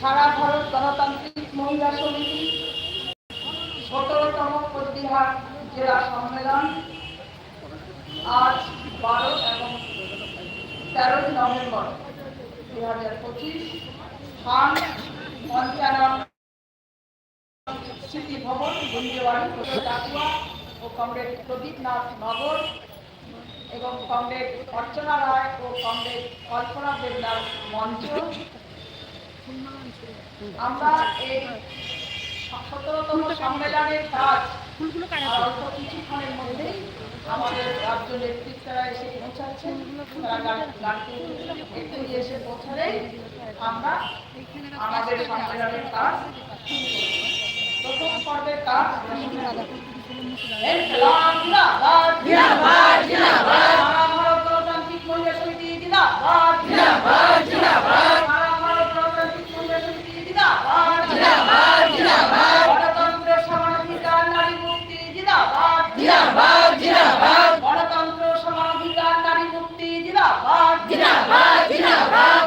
সারা ভারত গণতান্ত্রিক মহিলা সমিতি, সতেরোতম কোচবিহার জেলা সম্মেলন, আজ বারো এবং তেরোই নভেম্বর দুই হাজার পঁচিশ পঞ্চানন স্মৃতি ভবন গুঞ্জবাড়ি ডাকুয়া ও কমরেড প্রদীপ নাথ নগর এবং কমরেড অর্চনা রায় ও কমরেড কল্পনা দেবনাথ মঞ্চ আমরা এই সতেরোতম সম্মেলনের কাজ অল্প কিছুক্ষণের মধ্যেই আমাদের রাজ্য নেতৃত্বরা এসে পৌঁছাচ্ছেন একটু এসে পৌঁছালেই আমরা আমাদের সম্মেলনের কাজ। প্রথম সারা ভারত গণতান্ত্রিক মহিলা সমিতি জিন্দাবাদ জিন্দাবাদ জিন্দাবাদ গণতান্ত্রিক মহিলা সমিতি জিন্দাবাদ জিন্দাবাদ জিন্দাবাদ গণতন্ত্র সমানাধিকার নারী মুক্তি জিন্দাবাদ জিন্দাবাদ জিন্দাবাদ গণতন্ত্র সমানাধিকার নারী মুক্তি জিন্দাবাদ জিন্দাবাদ জিন্দাবাদ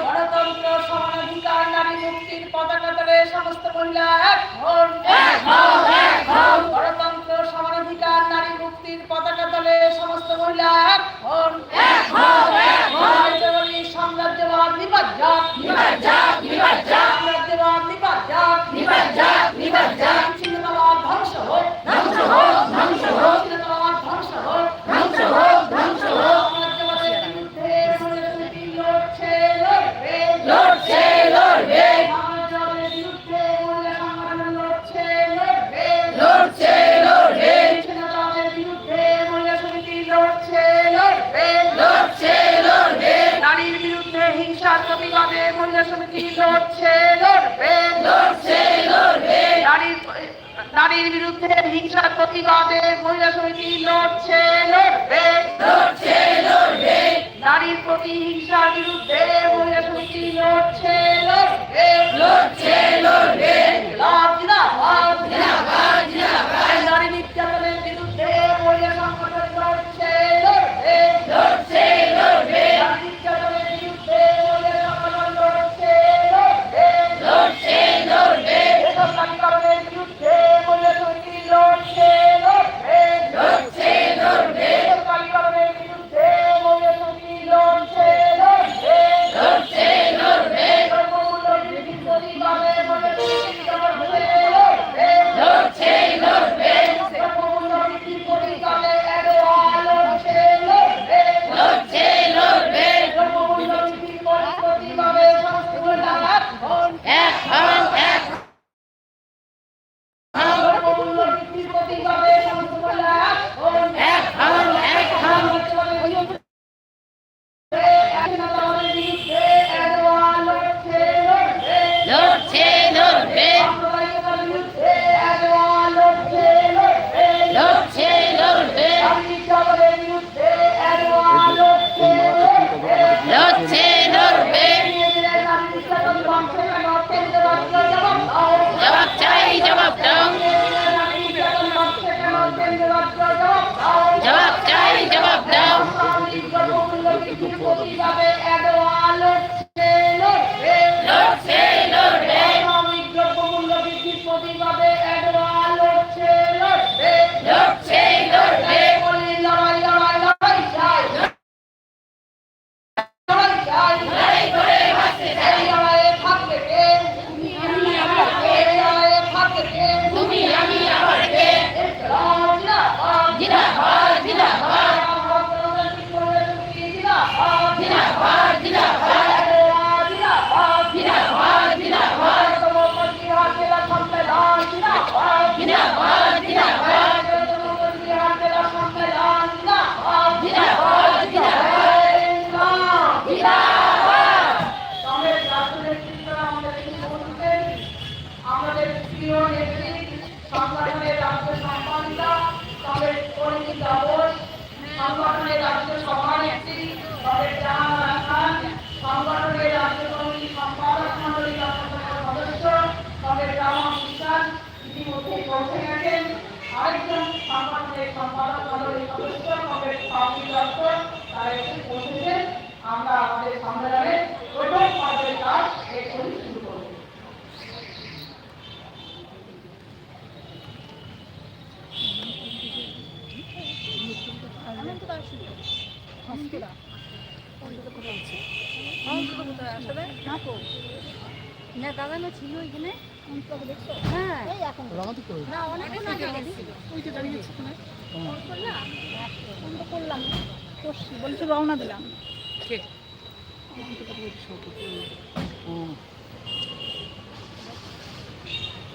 নারী মুক্তির পতাকা তলে সমস্ত মহিলা এক হন গণতন্ত্র সমানাধিকার নারী মুক্তির পতাকা তলে সমস্ত মহিলা এক হন সাম্রাজ্যবাদ নিপাত যাক নিপাত যাক নিপাত যাক সাম্রাজ্যবাদ নিপাত যাক নিপাত যাক নিপাত যাক নারীর বিরুদ্ধে হিংসার প্রতিবাদে মহিলা সমিতি লড়ছে লড়বে। লড়ছে লড়বে। নারীর প্রতি হিংসার বিরুদ্ধে মহিলা সমিতি লড়ছে। এক থাকেন আরেকজন সাংবাদিক সম্পাদক মন্ডলীর সদস্য দপ্তর তারা এসে পৌঁছেছেন আমরা আমাদের প্রথম পর্বের কাজ শুরু করব। না তো। দাদা না ছিল ওইখানে হ্যাঁ। না অনেকক্ষণ আগে গেছি করলাম। বলছে রওনা দিলাম। কে?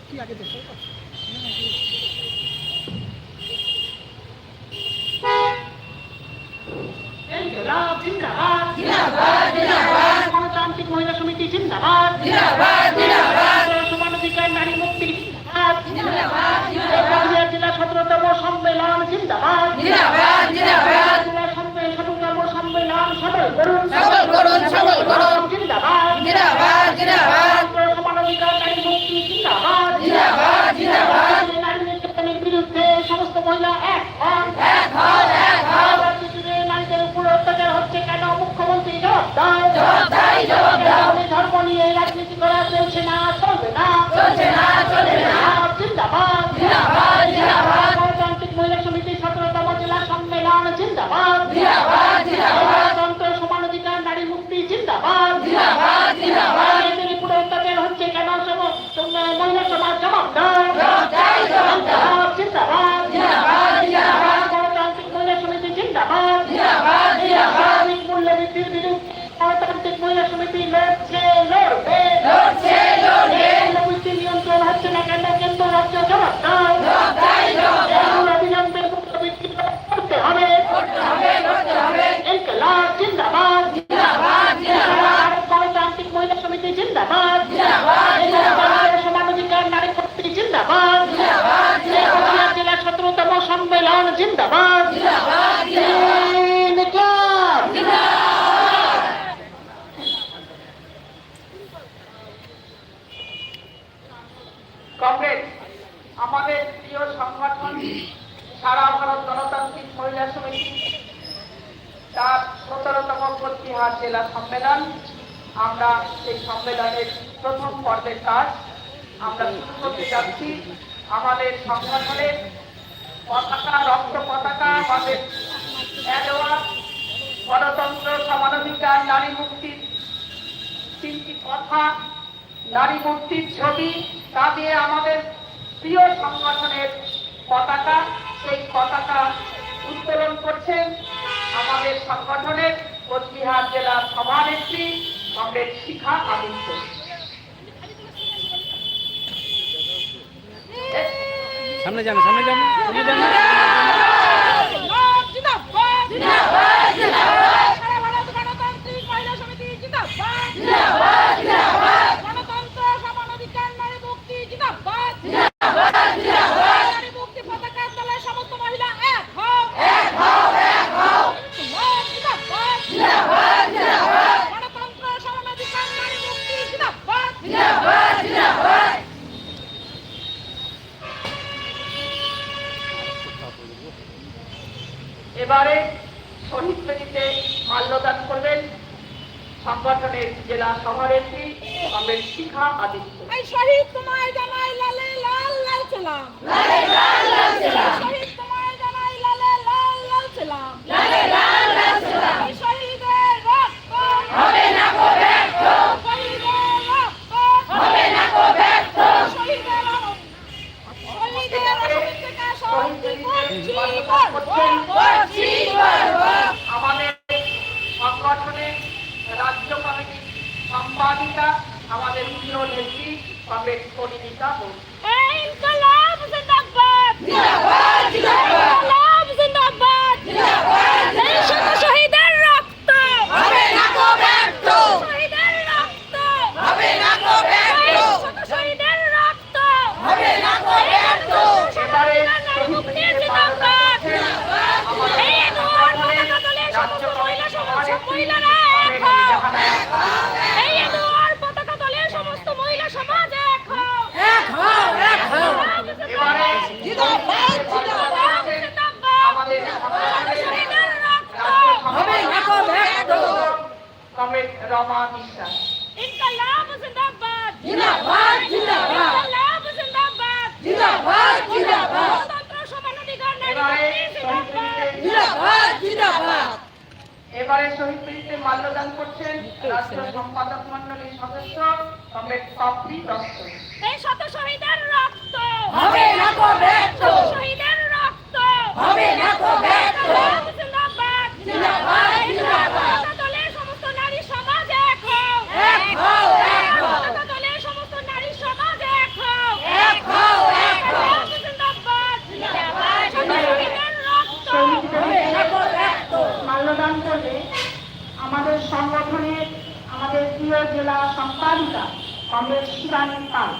কি আগে দেখো? ইনকিলাব জিন্দাবাদ। জিন্দাবাদ জিন্দাবাদ। গণতান্ত্রিক মহিলা সমিতি জিন্দাবাদ। জিন্দাবাদ জিন্দাবাদ। সমানাধিকার নারী মুক্তি। জেলা সতেরোতম সম্মেলন জিন্দাবাদ। জেলা সতেরোতম সম্মেলন সফল করুন সফল করুন, সফল করুন। জিন্দাবাদ। জিন্দাবাদ জিন্দাবাদ। সমানাধিকার নারী মুক্তি জিন্দাবাদ। জিন্দাবাদ জিন্দাবাদ। নারী নির্যাতনের বিরুদ্ধে সমস্ত মহিলা এক হন। এক হন এক হন। জিন্দাবাদ জিন্দাবাদ, জিন্দাবাদ। গণতান্ত্রিক মহিলা সমিতি জিন্দাবাদ জিন্দাবাদ, জিন্দাবাদ। শ্রমিক মূল্যবৃদ্ধির বিরুদ্ধে গণতান্ত্রিক মহিলা সমিতি লড়ছে লড়বে লড়ছে, লড়বে। মূল্যবৃদ্ধি নিয়ন্ত্রণ হচ্ছে না কেন কেন্দ্র রাজ্য জবাব দাও জবাব দাও, জবাব দাও। এখন অবিলম্বে মূল্যবৃদ্ধি করতে হবে করতে হবে, করতে হবে। ইনকলাব জিন্দাবাদ জিন্দাবাদ, জিন্দাবাদ। গণতান্ত্রিক মহিলা সমিতি জিন্দাবাদ জিন্দাবাদ, জিন্দাবাদ। সমানাধিকার নারী শক্তি জিন্দাবাদ জিন্দাবাদ, জিন্দাবাদ। জেলা সতেরোতম সম্মেলন জিন্দাবাদ জিন্দাবাদ, জিন্দাবাদ। ইনকলাব। কংগ্রেস আমাদের প্রিয় সংগঠন সারা ভারত গণতান্ত্রিক মহিলা সমিতি তার সতেরোতম কোচবিহার জেলা সম্মেলন। আমরা এই সম্মেলনের প্রথম পর্বের কাজ। আমরা শুরু করতে যাচ্ছি। আমাদের সংগঠনের পতাকা, রক্ত পতাকা, আমাদের গণতন্ত্র, সমানাধিকার, নারী মুক্তির তিনটি কথা, নারী মুক্তির ছবি, তা দিয়ে আমাদের প্রিয় সংগঠনের পতাকা। সেই পতাকা উত্তোলন করছেন আমাদের সংগঠনের কোচবিহার জেলার সভানেত্রী কংগ্রেস শিখা আদিত্য সামনে যান সামনে যান। সামনে যান। জিন্দাবাদ, জিন্দাবাদ। জিন্দাবাদ। এবারে শহীদ বেদিতে মাল্যদান করবেন সংগঠনের জেলা সভানেত্রী আমের শিখা আদিত্য। এই শহীদ তোমায় জানাই লালে লাল লাল চলাম লালে লাল লাল সালাম। শহীদ তোমায় জানাই লালে লাল লাল সালাম লালে লাল লাল সালাম। এই শহীদের রক্ত হবে না কো ব্যর্থ, শহীদের রক্ত হবে না কো ব্যর্থ। শহীদের রক্ত শহীদের রক্ত থেকে শান্তি করছি করছেন করছি গর্ব। আমাদের সংগঠনের রাজ্য কমিটির আমাদের প্রিয় নেত্রী কংগ্রেস পরিণীতা বোস ইনকলাব জিন্দাবাদ জিন্দাবাদ, জিন্দাবাদ। ইনকলাব জিন্দাবাদ জিন্দাবাদ, এই শত শহীদের রক্ত হবে না কো ব্যর্থ, শহীদের রক্ত হবে না কো ব্যর্থ। এই শত শহীদের রক্ত হবে না কো ব্যর্থ। এবারে নারী মুক্তি জিন্দাবাদ এই এনুয়ার পতাকা তলে সমস্ত মহিলা সমাজ সব মহিলারা এক হও এই এনুয়ার পতাকা তলে সমস্ত মহিলা সমাজ এক হও এক হও, এক হও। এবারে জিন্দাবাদ, জিন্দাবাদ। আমাদের সংগঠনের শহীদের রক্ত হবে না কো ব্যর্থ। কংগ্রেস রমা বিশ্বাস ইনকলাব জিন্দাবাদ জিন্দাবাদ, জিন্দাবাদ। ইনকলাব জিন্দাবাদ জিন্দাবাদ, জিন্দাবাদ। গণতন্ত্র সমানাধিকার নারী এবারে শহীদ মিনিটে মাল্যদান করছেন রাষ্ট্র সম্পাদক মন্ডলীর সদস্য সমেত কপি দত্ত। এই শত শহীদের রক্ত! হবে না তো ব্যর্থ। শহীদের রক্ত! হবে না তো ব্যর্থ। জিন্দাবাদ জিন্দাবাদ, জিন্দাবাদ। পতাকা দলের সমস্ত নারী সমাজ এক হও এক হও, এক হও। পতাকা দলের সমস্ত নারী সমাজ এক হও এক হও, এক হও। জিন্দাবাদ জিন্দাবাদ শত শহীদের রক্ত হবে না তো ব্যর্থ মাল্যদান করবে আমাদের সংগঠনের আমাদের প্রিয় জেলা সম্পাদিকা কমরেড শিবানী পাল।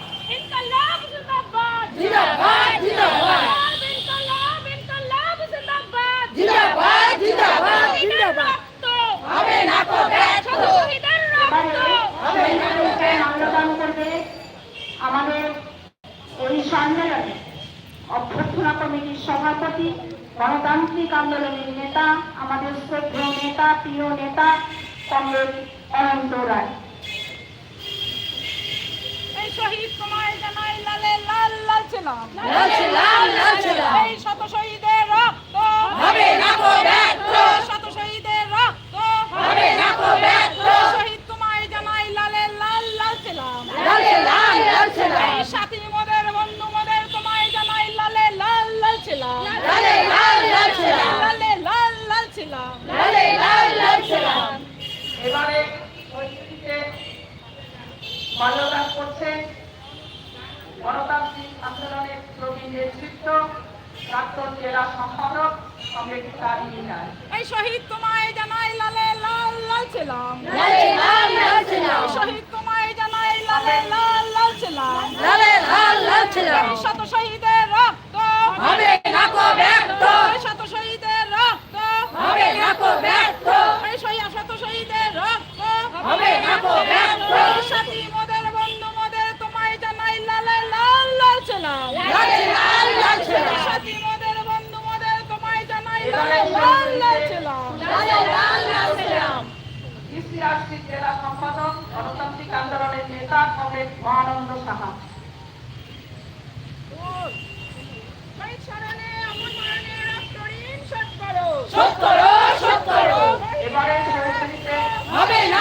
আমাদের এই সম্মেলনে অভ্যর্থনা কমিটির সভাপতি গণতান্ত্রিক আন্দোলনের নেতা আমাদের শ্রদ্ধেয় নেতা প্রিয় নেতা কমরেড অনন্ত রায় এই শহীদ কুমার জানাই লালে লাল লাল ছিলাম লাল ছিলাম, লাল ছিলাম। এই শত শহীদের রক্ত। হবে না তো ব্যর্থ শত শহীদের রক্ত। হবে না তো ব্যর্থ শহীদ কুমার জানাই লালে লাল লাল ছিলাম লাল ছিলাম, লাল ছিলাম। এই সাথী মোদের বন্ধু মোদের তোমায় জানাই লালে লাল লাল ছিলাম লালে লাল, লাল ছিলাম। লালে লাল লাল ছিলাম লালে লাল, লাল ছিলাম। এবারে পরিস্থিতিতে মাল্যদান করছেন গণতান্ত্রিক আন্দোলনের প্রবীণ নেতৃত্ব প্রাক্তন জেলা সম্পাদক এই শহীদ তোমায় জানাই লালে লাল লাল ছিলাম। শহীদ তোমায় জানাই লালে লাল লাল ছিলাম। লালে লাল, লাল ছিলাম। শত শহীদের রক্ত। হবে না শত শহীদের রক্ত। হবে না তো ব্যর্থ এই শহীদ শত শহীদের রক্ত হবে না এই সাথী মোদের বন্ধু মোদের তোমায় জানাই লালে লাল লাল ছিলাম লালে লাল, লাল। এই সাথী মোদের বন্ধু মোদের তোমায় জানাই লালে লাল লাল ছিলাম লালে লাল, লাল ছিলাম। ইসিআরসি জেলা সম্পাদক গণতান্ত্রিক আন্দোলনের নেতা কমরেড মহানন্দ সাহা। এই আমার মরণে রক্ত শোধ করো। শোধ করো, শোধ করো। এবারে সরাসরিতে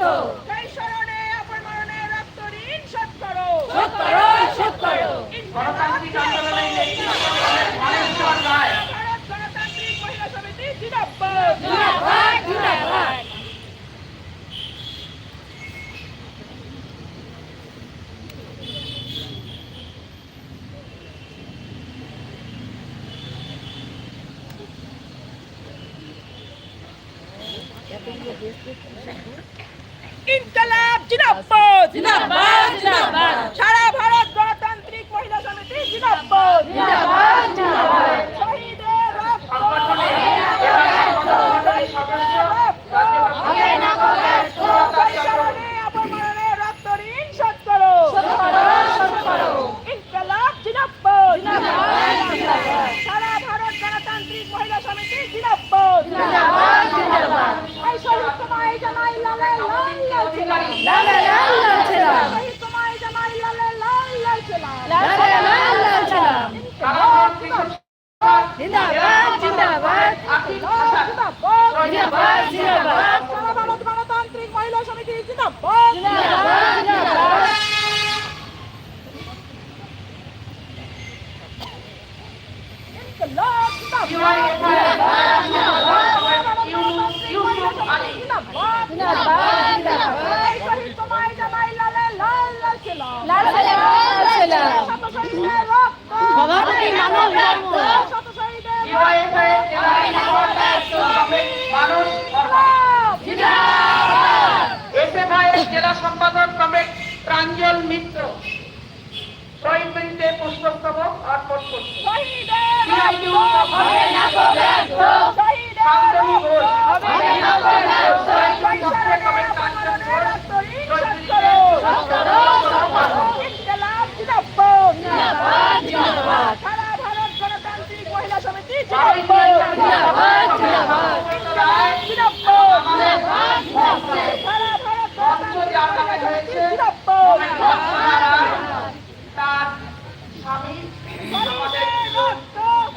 তো ব্যর্থ সেই স্মরণে আপন মরণে রক্ত ঋণ শোধ করো শোধ করো, শোধ করো। গণতান্ত্রিক আন্দোলনের নেতৃত্ব কমরেড মানেশ্বর রায় ভারত গণতান্ত্রিক মহিলা সমিতি জিন্দাবাদ জিন্দাবাদ, জিন্দাবাদ। ইনকলাব জিন্দাবাদ জিন্দাবাদ, জিন্দাবাদ। সারা ভারত গণতান্ত্রিক মহিলা সমিতি জিন্দাবাদ জিন্দাবাদ, জিন্দাবাদ। শহীদের রক্ত সংগঠনের জেলা সংগঠনের সদস্য হবে না তো ব্যর্থ সেই স্মরণে আপন মরণে রক্ত ঋণ শোধ করো শোধ করো, শোধ করো। ইনকলাব জিন্দাবাদ জিন্দাবাদ, জিন্দাবাদ। সারা ভারত গণতান্ত্রিক মহিলা সমিতি জিন্দাবাদ জিন্দাবাদ, জিন্দাবাদ। এই শহীদ তোমায় জানাই লালে লাল লাল ছিলাম লালে লাল, লাল ছিলাম। শহীদ তোমায় জানাই লালে লাল লাল ছিলাম লালে লাল, লাল ছিলাম। কারাবরণ কৃষক সমাজ জিন্দাবাদ, জিন্দাবাদ। আকিব হাসান জিন্দাবাদ, জিন্দাবাদ। সারা ভারত গণতান্ত্রিক মহিলা সমিতি জিন্দাবাদ জিন্দাবাদ, জিন্দাবাদ। ইনকলাব জিন্দাবাদ ইউআইএফআই ইউনুস ইউসুফ আলী জিন্দাবাদ জিন্দাবাদ, জিন্দাবাদ। এই শহীদ তোমায় জানাই লালে লাল লাল ছিলাম লালে লাল ছিলাম। শত শহীদের রক্ত সভাপতি মানব ধর্ম। শত শহীদের ইউআইএফআই জেলা সম্পাদক কমরেড মানুষ বর্মা জিন্দাবাদ। এসএফআই জেলা সম্পাদক কমরেড প্রাঞ্জল মিত্র। শহীদ মিনিটে পুষ্পস্তবক অর্পণ করছে শহীদের সিআইটিউ হবে না তো ব্যর্থ শহীদের শান্তনু ঘোষ হবে না গো ব্যর্থ। চক্রে কবে কাঞ্চন ঘোষ চৈত্রী ইনকলাব জিন্দাবাদ জিন্দাবাদ, জিন্দাবাদ। সারা ভারত গণতান্ত্রিক মহিলা সমিতি ভারতীয় জিন্দাবাদ, জিন্দাবাদ। চায় জিন্দাবাদ আমাদের সারা ভারত মঞ্চ যে আগামী হয়েছে জিন্দাবাদ আপনারা তার স্বামী আমাদের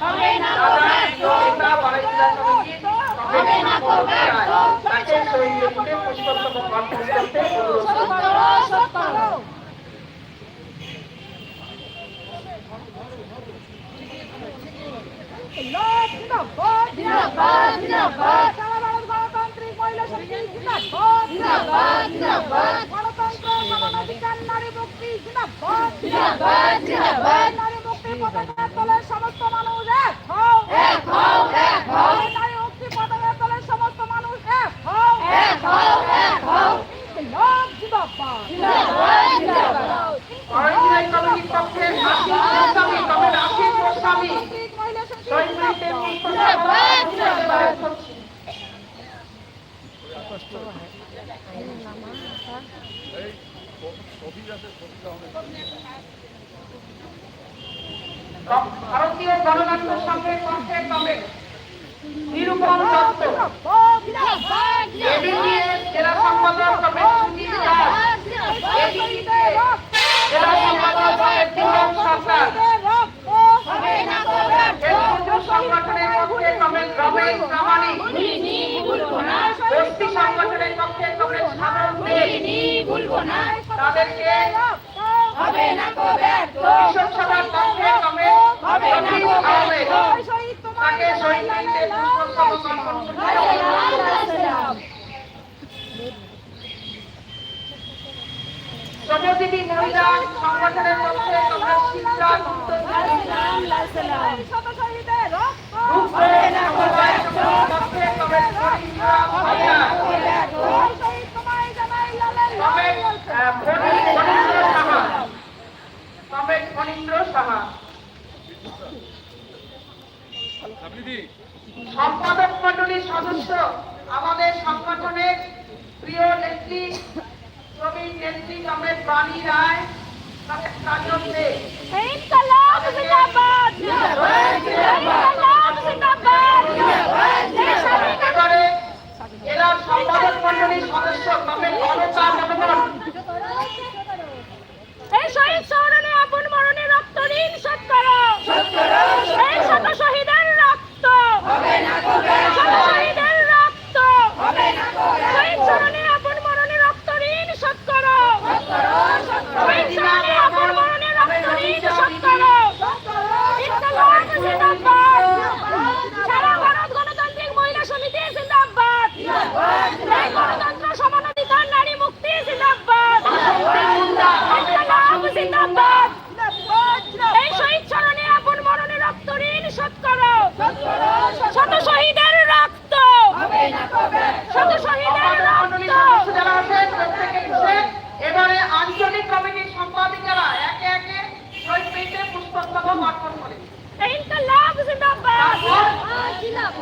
হবে না গো দাদা ব্যর্থ। নেতা বাড়িয়া সমিতির হবে না গো ব্যর্থ। তাকে শহীদ করে পুষ্পস্তবক অর্পণ করতে অনুরোধ। জিন্দাবাদ জিন্দাবাদ, জিন্দাবাদ। সারা ভারত গণতান্ত্রিক মহিলা সমিতি জিন্দাবাদ জিন্দাবাদ, জিন্দাবাদ। গণতন্ত্র সমানাধিকার নারী মুক্তি জিন্দাবাদ জিন্দাবাদ, জিন্দাবাদ। নারী মুক্তি পতাকার তলে সমস্ত মানুষ এক হও এক হও, এক হও। নারী মুক্তি পতাকার তলে সমস্ত মানুষ এক হও এক হও, এক হও। ইনকলাব জিন্দাবাদ জিন্দাবাদ, জিন্দাবাদ। অরিজিনাল কমিটির পক্ষে আশিস গোস্বামী তবে আশিস গোস্বামী গণতান্ত্রিক মহিলা সমিতি শহীদ মিনিটে জিন্দাবাদ, জিন্দাবাদ। ভারতীয় সংঘের পক্ষে তবে নিরূপণ দত্ত জেলা সম্পাদক তবে সুজিত দাস। এবিপিএস জেলা সম্পাদক সরকার হবে পক্ষে তবে রমেশ প্রামাণিক ভুলবো সংগঠনের পক্ষে তবে সাধারণ। তাদেরকে হবে না গো ব্যর্থ। কৃষক সভার পক্ষে তবে হবে না রফিক ব্যর্থ। তাকে শহীদ পুষ্পস্তবক অর্পণ। শ্রমজীবী মহিলা সংগঠনের পক্ষে তবে শিক্ষা সম্পাদক মন্ডলীর সদস্য আমাদের সংগঠনের প্রিয় নেত্রী প্রবীণ নেত্রী কমরেড বাণী রায় তবে কাজল দে ইনকলাব জিন্দাবাদ ইনকলাব জিন্দাবাদ দেশাধিকার এবারে জেলার সম্পাদক মন্ডলীর সদস্য স্মরণে আপন মরণে রক্ত ঋণ শোধ করো এই শত শহীদের রক্ত শত শহীদের রক্ত শহীদ স্মরণে আপন মরণে রক্ত ঋণ শোধ করো শহীদ স্মরণে আপন মরণে রক্ত ঋণ শোধ করো ইনকলাব জিন্দাবাদ সারা ভারত গণতান্ত্রিক মহিলা সমিতি জিন্দাবাদ এই গণতন্ত্র সমানাধিকার নারী মুক্তি জিন্দাবাদ ইনকলাব জিন্দাবাদ এই শহীদ স্মরণে আপন মরণে রক্ত ঋণ শোধ করো শত শহীদের রক্ত শত শহীদের মন্ডলীর রক্ত সদস্য যারা আছেন প্রত্যেকে এসে এবারে আঞ্চলিক কমিটির সম্পাদিকারা একে একে শহীদ মিনিটে পুষ্পস্তবক অর্পণ করে ইনকলাব জিন্দাবাদ ইনকলাব জিন্দাবাদ সারা ভারত গণতান্ত্রিক মহিলা সমিতি জিন্দাবাদ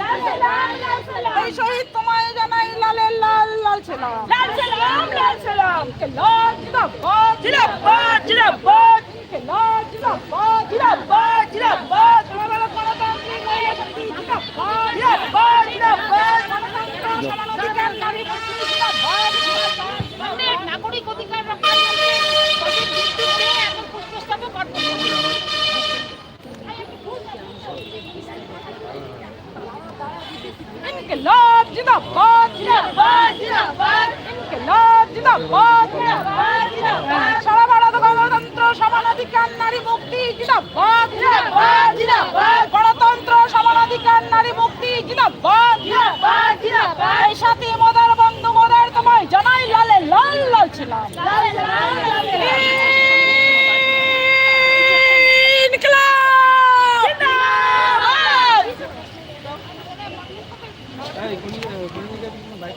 লাল লাল ছিলাম এই শহীদ তোমায় জানাই লালের লাল লাল ছিলাম লাল ছিলাম লাল ছিলাম কে লাল জিন্দাবাদ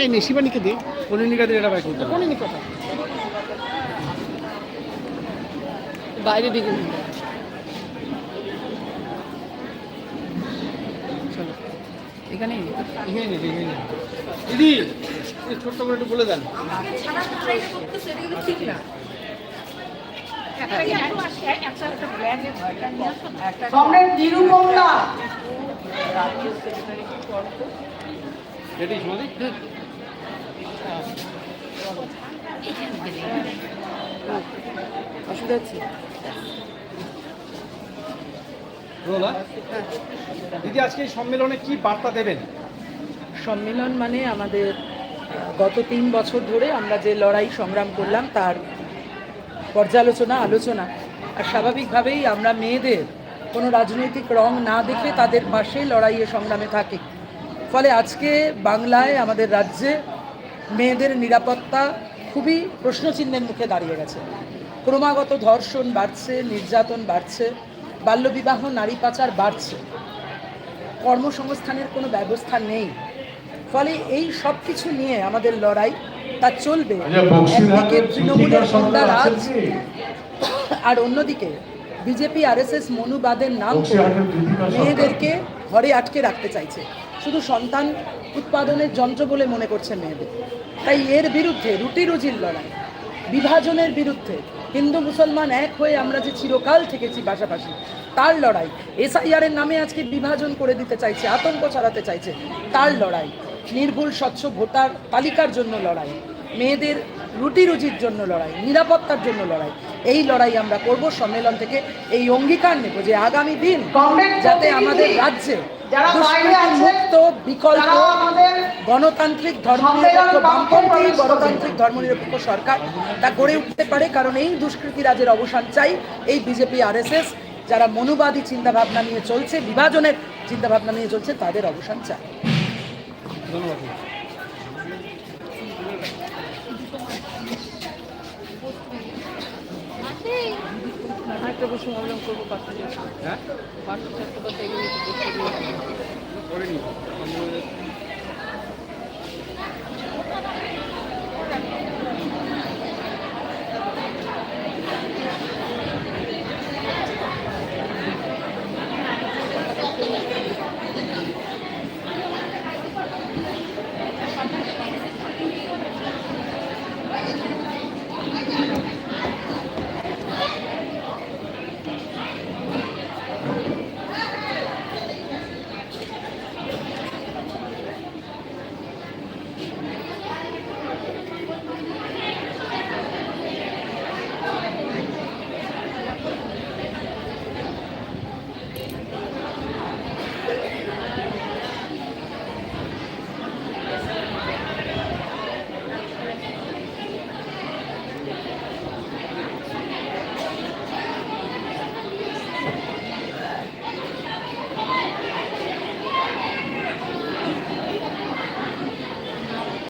দেয়নি শিবানীকে দিয়ে? কণিকাদের এটা বাইক দিতে হবে। বাইরে দিকে চলো। এখানে। দিদি ছোট্ট করে একটু বলে দেন। দিদি, আজকে এই সম্মেলনে কি বার্তা দেবেন? সম্মেলন মানে আমাদের, গত তিন বছর ধরে আমরা যে লড়াই সংগ্রাম করলাম, তার পর্যালোচনা, আলোচনা। আর স্বাভাবিকভাবেই আমরা মেয়েদের কোনো রাজনৈতিক রং না দেখে তাদের পাশে লড়াইয়ে সংগ্রামে থাকি। ফলে আজকে বাংলায় আমাদের রাজ্যে মেয়েদের নিরাপত্তা খুবই প্রশ্নচিহ্নের মুখে দাঁড়িয়ে গেছে। ক্রমাগত ধর্ষণ বাড়ছে নির্যাতন বাড়ছে বাল্যবিবাহ নারী পাচার বাড়ছে। কর্মসংস্থানের কোনো ব্যবস্থা নেই। ফলে এই সব কিছু নিয়ে আমাদের লড়াই তা চলবে। আচ্ছা একদিকে তৃণমূলের আছেন রাজ আর অন্যদিকে বিজেপি আরএসএস মনুবাদের নাম। মেয়েদেরকে ঘরে আটকে রাখতে চাইছে। শুধু সন্তান উৎপাদনের যন্ত্র বলে মনে করছে মেয়েদের। তাই এর বিরুদ্ধে রুটি রুজির লড়াই বিভাজনের বিরুদ্ধে হিন্দু মুসলমান এক হয়ে আমরা যে চিরকাল থেকেছি পাশাপাশি তার লড়াই এসআইআর এর নামে আজকে বিভাজন করে দিতে চাইছে আতঙ্ক ছড়াতে চাইছে তার লড়াই নির্ভুল স্বচ্ছ ভোটার তালিকার জন্য লড়াই মেয়েদের রুটি রুজির জন্য লড়াই নিরাপত্তার জন্য লড়াই এই লড়াই আমরা করব সম্মেলন থেকে এই অঙ্গীকার নেব যে আগামী দিন যাতে আমাদের রাজ্যে মুক্ত বিকল্প গণতান্ত্রিক ধর্মনিরপেক্ষ বামপন্থী গণতান্ত্রিক ধর্মনিরপেক্ষ সরকার তা গড়ে উঠতে পারে কারণ এই দুষ্কৃতি রাজের অবসান চাই। এই বিজেপি আরএসএস যারা মনুবাদী চিন্তাভাবনা নিয়ে চলছে বিভাজনের চিন্তাভাবনা নিয়ে চলছে তাদের অবসান চাই। ধন্যবাদ। প্রশ্ন ভাবলাম করব হ্যাঁ এগুলো Thank you.